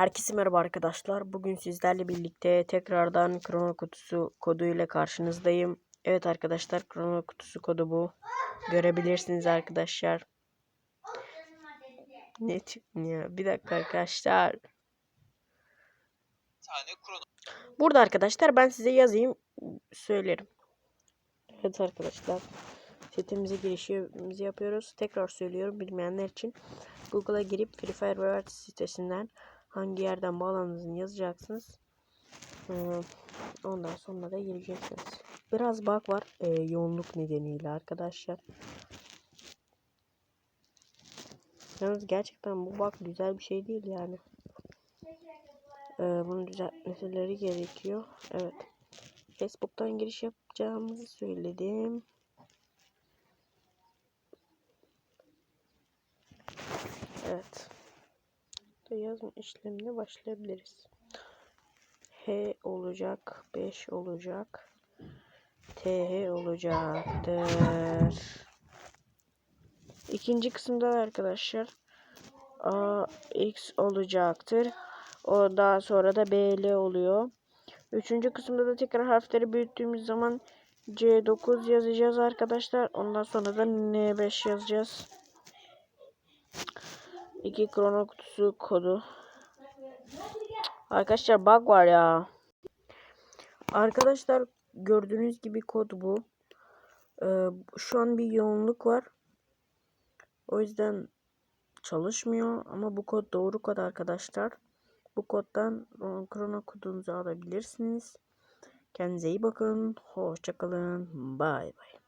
Herkese merhaba arkadaşlar. Bugün sizlerle birlikte tekrardan krono kutusu kodu ile karşınızdayım. Evet arkadaşlar krono kutusu kodu bu. Görebilirsiniz arkadaşlar. Ne çıktı ya? Bir dakika arkadaşlar. Burada arkadaşlar ben size yazayım söylerim. Evet arkadaşlar. Setimize girişimizi yapıyoruz. Tekrar söylüyorum bilmeyenler için. Google'a girip Free Fire Reward sitesinden hangi yerden bağlandığınızı yazacaksınız. Ee, Ondan sonra da gireceksiniz. Biraz bug var ee, yoğunluk nedeniyle arkadaşlar. Yalnız gerçekten bu bug güzel bir şey değil yani. Ee, bunu düzeltmeleri gerekiyor. Evet. Facebook'tan giriş yapacağımızı söyledim. Evet. Da yazma işlemine başlayabiliriz. H olacak, 5 olacak. TH olacaktır. İkinci kısımda da arkadaşlar A X olacaktır. O daha sonra da BL oluyor. Üçüncü kısımda da tekrar harfleri büyüttüğümüz zaman C9 yazacağız arkadaşlar. Ondan sonra da N5 yazacağız. İki krono kutusu kodu. Arkadaşlar bug var ya. Arkadaşlar gördüğünüz gibi kod bu. Ee, şu an bir yoğunluk var. O yüzden çalışmıyor ama bu kod doğru kod arkadaşlar. Bu koddan krono kodunuzu alabilirsiniz. Kendinize iyi bakın. Hoşçakalın. Bay bay.